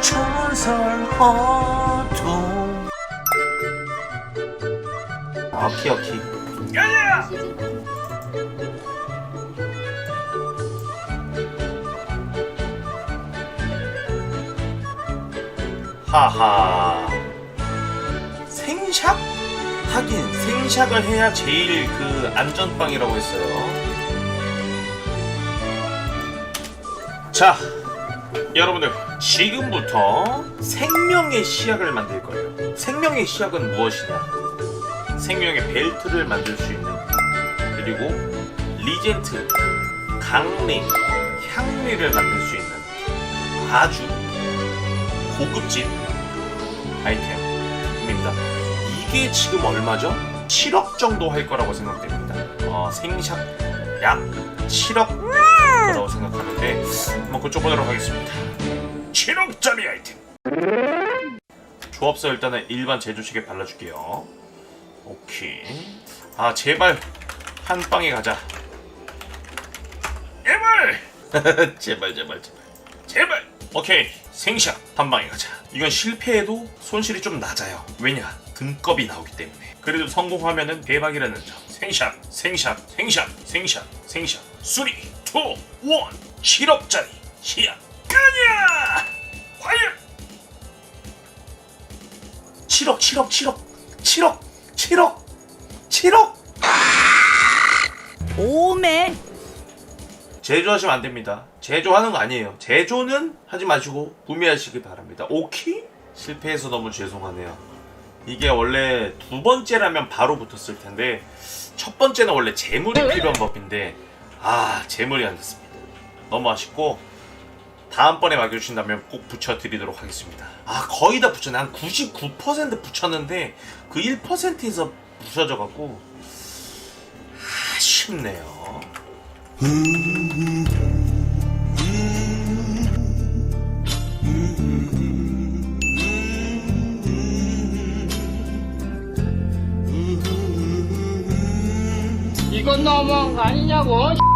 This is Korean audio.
전설 허통 오케이 오케이 야야 하하. 생샥? 하긴 생샥을 해야 제일 그 안전빵이라고 했어요. 자 여러분들 지금부터 생명의 시약을 만들 거예요 생명의 시약은 무엇이냐 생명의 벨트를 만들 수 있는 그리고 리젠트 강림 향리를 만들 수 있는 아주 고급진 아이템입니다. 이게 지금 얼마죠? 7억 정도 할 거라고 생각됩니다. 어, 생샥 약 7억 거라고 생각하는데 한번 그쪽 보도록 하겠습니다. 7억짜리 아이템. 조합서 일단은 일반 제조식에 발라줄게요. 오케이. 아 제발 한 방에 가자. 제발. 제발 제발 제발. 제발. 오케이 생샥 한 방에 가자. 이건 실패해도 손실이 좀 낮아요. 왜냐 등급이 나오기 때문에. 그래도 성공하면은 대박이라는 점. 생샥 생샥 생샥 생샥 생샥 3 2 1 7억짜리 시약 가냐 과연 7억 7억 7억 7억 7억 7억 오메 제조하시면 안 됩니다. 제조하는 거 아니에요. 제조는 하지 마시고 구매하시기 바랍니다. 오케이? 실패해서 너무 죄송하네요. 이게 원래 두 번째라면 바로 붙었을 텐데 첫 번째는 원래 재물이 필요한 법인데 아 재물이 안 됐습니다. 너무 아쉽고 다음번에 맡겨주신다면 꼭 붙여드리도록 하겠습니다. 아 거의 다 붙였네. 한 99% 붙였는데 그 1%에서 부서져갖고 아쉽네요. 이건 너무한 거 아니냐고